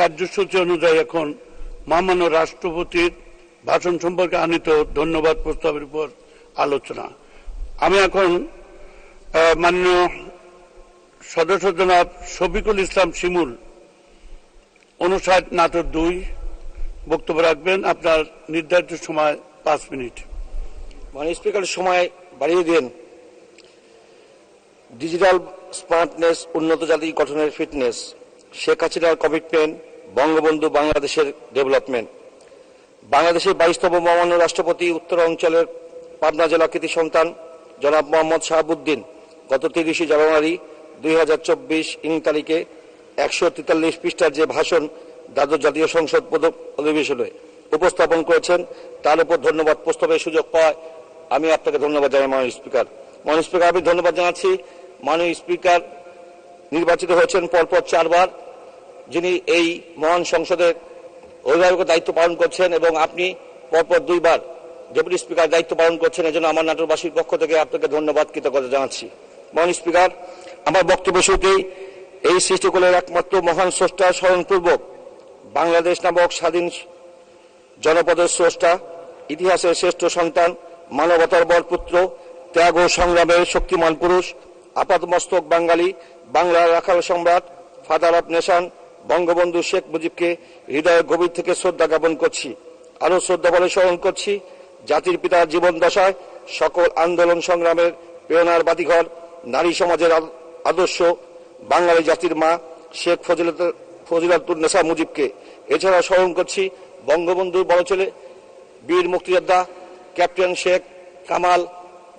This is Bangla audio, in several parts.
কার্যসূচি অনুযায়ী এখন মহামান্য রাষ্ট্রপতির ভাষণ সম্পর্কে আনিত ধন্যবাদ প্রস্তাবের উপর আলোচনা। আমি এখন মাননীয় সদস্য জনাব শফিকুল ইসলাম শিমুল অনুসার নাটক দুই বক্তব্য রাখবেন। আপনার নির্ধারিত সময় পাঁচ মিনিট। মানে স্পিকার, সময় বাড়িয়ে দিন। ডিজিটাল স্মার্টনেস, উন্নত জাতি গঠনের ফিটনেস, শেখ হাসিনার কমিটমেন্ট বঙ্গবন্ধু বাংলাদেশের ডেভেলপমেন্ট। বাংলাদেশের বাইশতম মহামান্য রাষ্ট্রপতি উত্তর অঞ্চলের পাবনা জেলা কৃতি সন্তান জনাব মোহাম্মদ শাহাবুদ্দিন গত তিরিশে জানুয়ারি দুই হাজার চব্বিশ ইং তারিখে একশো তেতাল্লিশ পৃষ্ঠার যে ভাষণ দ্বাদশ জাতীয় সংসদ অধিবেশনে উপস্থাপন করেছেন, তার উপর ধন্যবাদ প্রস্তাবের সুযোগ পাওয়ায় আমি আপনাকে ধন্যবাদ জানাই, মাননীয় স্পিকার। মাননীয় স্পিকার, আমি ধন্যবাদ জানাচ্ছি। মাননীয় স্পিকার নির্বাচিত হয়েছেন পরপর চারবার। যিনি এই মহান সংসদের অভিভাবকের দায়িত্ব পালন করছেন এবং আপনি পরপর দুইবার ডেপুটি স্পিকার দায়িত্ব পালন করছেন, এজন্য আমার নাটোরবাসীর পক্ষ থেকে আপনাকে ধন্যবাদ, কৃতজ্ঞতা জানাচ্ছি। মহান স্পিকার, আমার বক্তব্য শুরুতেই এই সৃষ্টিকুলের একমাত্র মহান স্রষ্টা স্মরণপূর্বক বাংলাদেশ নামক স্বাধীন জনপদের স্রষ্টা, ইতিহাসের শ্রেষ্ঠ সন্তান, মানবতার বরপুত্র, ত্যাগ ও সংগ্রামের শক্তিমান পুরুষ আপাতমস্তক বাঙালি, বাংলার রাখাল সম্রাট father of nation Bangabandhu Sheikh মুজিবকে হৃদয়ের গভীর থেকে শ্রদ্ধা জ্ঞাপন করছি আরও শ্রদ্ধা বলে স্মরণ করছি, জাতির পিতার জীবন দশায় সকল আন্দোলন সংগ্রামের প্রেরণার বাতিঘর, নারী সমাজের আদর্শ, বাঙালি জাতির মা শেখ ফজিলত ফজিলাতুল নেসা মুজিবকে। এছাড়া স্মরণ করছি বঙ্গবন্ধুর বড় ছেলে বীর মুক্তিযোদ্ধা ক্যাপ্টেন শেখ কামাল,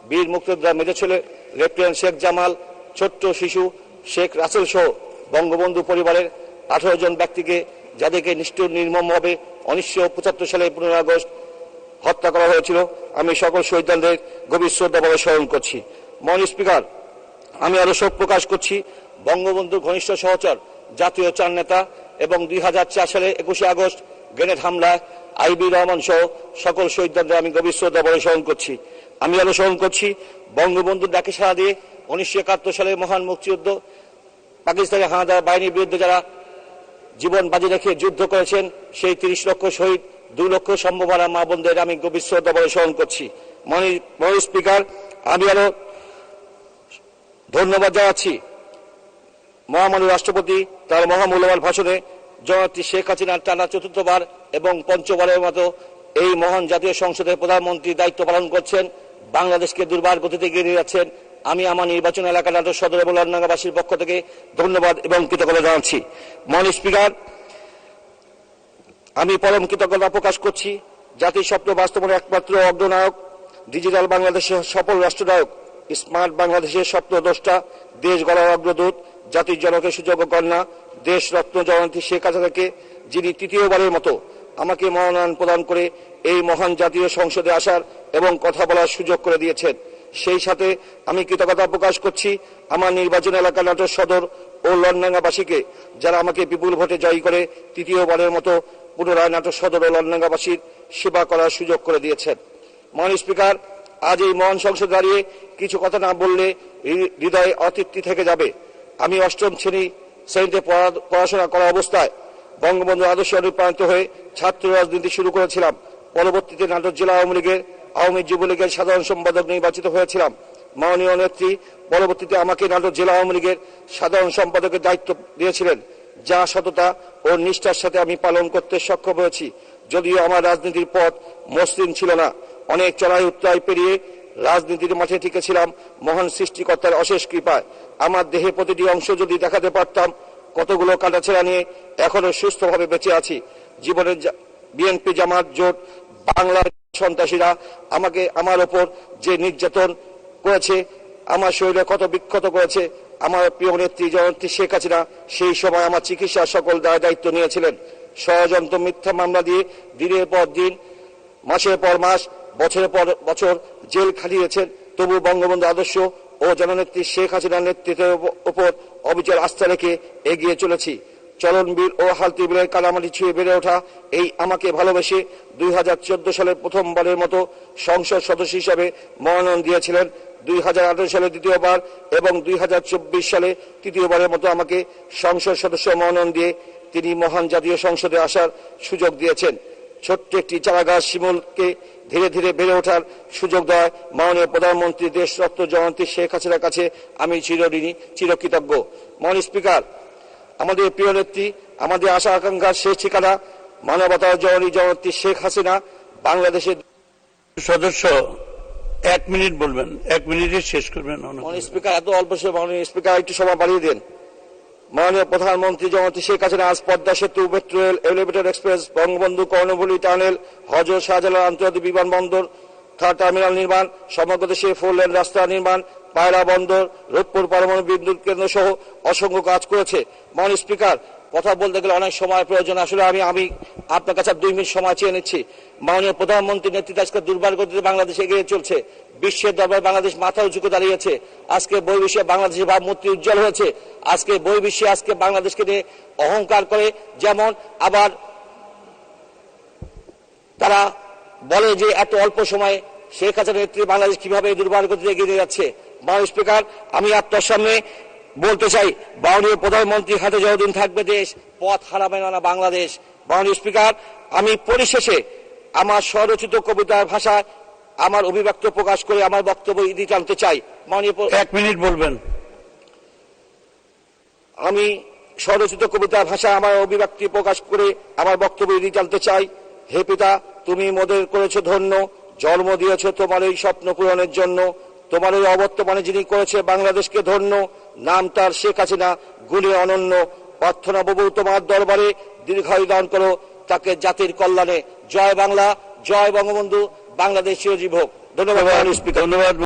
বীর মুক্তিযোদ্ধা মেজর ছেলে লেফটেন্যান্ট শেখ জামাল, ছোট্ট শিশু শেখ রাসেল সহ বঙ্গবন্ধু পরিবারের আঠারো জন ব্যক্তিকে, যাদেরকে নিষ্ঠুর, নির্মমভাবে উনিশশো পঁচাত্তর সালে পনেরো আগস্ট হত্যা করা হয়েছিল। আমি সকল শহীদদের গভীর শ্রদ্ধাভাবে স্মরণ করছি। মহান স্পিকার, আমি আরও শোক প্রকাশ করছি। বঙ্গবন্ধুর ঘনিষ্ঠ সহচর, জাতীয় চার নেতা এবং দুই হাজার চার সালে একুশে আগস্ট গ্রেনেড হামলায় আইবি রহমান সহ সকল শহীদদের আমি গভীর শ্রদ্ধা বলে স্মরণ করছি। আমি আরও স্মরণ করছি বঙ্গবন্ধুর ডাকে সাড়া দিয়ে উনিশশো একাত্তর সালে মহান মুক্তিযুদ্ধ পাকিস্তানি হানাদার বাহিনীর বিরুদ্ধে যারা জীবন বাজি রেখে যুদ্ধ করেছেন, সেই তিরিশ লক্ষ শহীদ দুই লক্ষ সম্ভাবনা মা বোনদের আমি গভীর শ্রদ্ধা বলে স্মরণ করছি। স্পিকার, আমি আরও ধন্যবাদ জানাচ্ছি মহামান্য রাষ্ট্রপতি, তার মহামূল্যবান ভাষণে জননেত্রী শেখ হাসিনার টানা চতুর্থবার এবং পঞ্চবারের মতো এই মহান জাতীয় সংসদের প্রধানমন্ত্রী দায়িত্ব পালন করছেন। বাংলাদেশকে দুর্বার গতিতে এগিয়ে নিয়ে যাচ্ছেন। আমি আমার নির্বাচন এলাকা নাটোর সদর এবং লন্ডনবাসীর পক্ষ থেকে ধন্যবাদ এবং কৃতজ্ঞতা জানাচ্ছি। মহান স্পিকার আমি পরম কৃতজ্ঞতা প্রকাশ করছি। জাতির স্বপ্ন বাস্তবায়নের একমাত্র অগ্রনায়ক, ডিজিটাল বাংলাদেশের সফল রাষ্ট্রনায়ক, স্মার্ট বাংলাদেশের স্বপ্নদ্রষ্টা দেশ গড়ার অগ্রদূত, জাতির জনকের সুযোগ্য কন্যা, দেশ রত্ন জয়ন্তী শেখ হাসিনাকে, যিনি তৃতীয়বারের মতো আমাকে মনোনয়ন প্রদান করে এই মহান জাতীয় সংসদে আসার এবং কথা বলার সুযোগ করে দিয়েছেন। সেই সাথে আমি কৃতজ্ঞতা প্রকাশ করছি আমার নির্বাচন এলাকা নাটোর সদর ও লন্ডাঙ্গাবাসীকে, যারা আমাকে বিপুল ভোটে জয়ী করে তৃতীয়বারের মতো পুনরায় নাটোর সদর ও লন্ডাঙ্গাবাসীর সেবা করার সুযোগ করে দিয়েছেন। মহান স্পিকার, আজ এই মহান সংসদ দাঁড়িয়ে কিছু কথা না বললে হৃদয়ে অতৃপ্তি থেকে যাবে। আমি অষ্টম শ্রেণি শ্রেণীতে পড়া- পড়াশোনা করা অবস্থায় বঙ্গবন্ধু আদর্শে অনুপ্রাণিত হয়ে ছাত্র রাজনীতি শুরু করেছিলাম। পরবর্তীতে নাটোর জেলা আওয়ামী লীগের আওয়ামী যুবলীগের সাধারণ সম্পাদক নির্বাচিত হয়েছিলাম। মাননীয় নেত্রী পরবর্তীতে আমাকে নাটোর জেলা আওয়ামী লীগের সাধারণ সম্পাদকের দায়িত্ব দিয়েছিলেন। যা সততা ও নিষ্ঠার সাথে আমি পালন করতে সক্ষম হয়েছি। যদিও আমার রাজনীতির পথ মসৃণ ছিল না। অনেক চড়াই উত্তরাই পেরিয়ে রাজনীতির মাঠে টিকেছিলাম মহান সৃষ্টিকর্তার অশেষ কৃপায়। আমার দেহে প্রতিটি অংশ যদি দেখাতে পারতাম, কতগুলো কাটাছেড়া নিয়ে এখনও সুস্থভাবে বেঁচে আছি। জীবনের বিএনপি জামাত জোট বাংলার সন্ত্রাসীরা আমাকে, আমার ওপর যে নির্যাতন করেছে, আমার শরীরে কত বিক্ষত করেছে, আমার প্রিয় নেত্রী জয়ন্তী শেখ হাসিনা, সেই সময় আমার চিকিৎসার সকল দায় দায়িত্ব নিয়েছিলেন। ষড়যন্ত্র, মিথ্যা মামলা দিয়ে দিনের পর দিন, মাসের পর মাস, বছরের পর বছর জেল খাটিয়েছেন। তবু বঙ্গবন্ধু আদর্শ ও জননেত্রী শেখ হাসিনার নেতৃত্বের উপর অবিচল আস্থা রেখে এগিয়ে চলেছি। চলনবীর ও হালতি বিলের কালামাটি ছুঁয়ে বেড়ে ওঠা এই আমাকে ভালোবেসে দুই হাজার চোদ্দ সালে প্রথমবারের মতো সংসদ সদস্য হিসাবে মনোনয়ন দিয়েছিলেন। দুই হাজার আঠারো সালে দ্বিতীয়বার এবং দুই হাজার চব্বিশ সালে তৃতীয়বারের মতো আমাকে সংসদ সদস্য মনোনয়ন দিয়ে তিনি মহান জাতীয় সংসদে আসার সুযোগ দিয়েছেন। ছোট্ট একটি চারাগাছ শিমুলকে ধীরে ধীরে বেড়ে ওঠার সুযোগ দেয় মাননীয় প্রধানমন্ত্রী দেশরত্ন জয়ন্তী শেখ হাসিনার কাছে আমি চিরঋণী, চিরকৃতজ্ঞ। মাননীয় স্পিকার আমাদের প্রিয় নেত্রী আমাদের আশা আকাঙ্ক্ষার শেষ ঠিকানা মানবতার জননী জয়ন্তী শেখ হাসিনা বাংলাদেশের সদস্য এক মিনিট বলবেন এক মিনিটে শেষ করবেন স্পিকার এত অল্প সময় মাননীয় স্পিকার একটু সময় বাড়িয়ে দেন। মাননীয় প্রধানমন্ত্রী জয়ন্তী শেখ হাসিনা আজ পদ্মা সেতু metro rail elevated express Bangabandhu Karnaphuli tunnel হজর শাহজালাল আন্তর্জাতিক বিমানবন্দর থার্ড টার্মিনাল নির্মাণ সমগ্র দেশে ফোর লেন রাস্তা নির্মাণ পায়রা বন্দর, রূপপুর পরমাণু বিদ্যুৎ কেন্দ্র সহ অসংখ্য কাজ করেছে। মাননীয় স্পিকার, কথা বলতে গেলে অনেক সময় প্রয়োজন। আসলে আমি আমি আপনার কাছে দুই মিনিট সময় চেয়ে নিচ্ছি। মাননীয় প্রধানমন্ত্রীর নেতৃত্বে আজকে দুর্বার গতিতে বাংলাদেশ এগিয়ে চলছে। বিশ্বের দরবারে বাংলাদেশ মাথা উঁচু করে দাঁড়িয়েছে। আজকে বই বিশ্বে বাংলাদেশের ভাবমূর্তি উজ্জ্বল হয়েছে। আজকে বই বিশ্বে আজকে বাংলাদেশকে নিয়ে অহংকার করে যেমন আবার তারা বলে যে এত অল্প সময়ে শেখ হাসিনার নেত্রী বাংলাদেশ কীভাবে দুর্বার গতিতে এগিয়ে যাচ্ছে। মাননীয় স্পিকার আমি আপনার সামনে বলতে চাই মাননীয় প্রধানমন্ত্রী হাতে যতদিন থাকবে দেশ পথ হারাবে না বাংলাদেশ। মাননীয় স্পিকার আমি পরিশেষে আমার স্বরচিত কবিতার ভাষায় আমার অভিব্যক্ত প্রকাশ করে আমার বক্তব্য ইতি টানতে চাই। মাননীয় এক মিনিট বলবেন। আমি স্বরচিত কবিতার ভাষায় আমার অভিব্যক্তি প্রকাশ করে আমার বক্তব্য এড়িয়ে জানতে চাই। হে পিতা তুমি মোদের করেছ ধন্য জন্ম দিয়েছ তোমার এই স্বপ্ন পূরণের জন্য। তোমার এই অবর্তমানে যিনি করেছে বাংলাদেশকে ধন্য, নাম তার শেখ আছে না গুণে অনন্য। প্রার্থনা বাবু, তোমার দরবারে দীর্ঘায়ু দান করো, তাকে জাতির কল্যাণে। জয় বাংলা, জয় বঙ্গবন্ধু, বাংলাদেশ চিরজীব হোক। ধন্যবাদ। ধন্যবাদ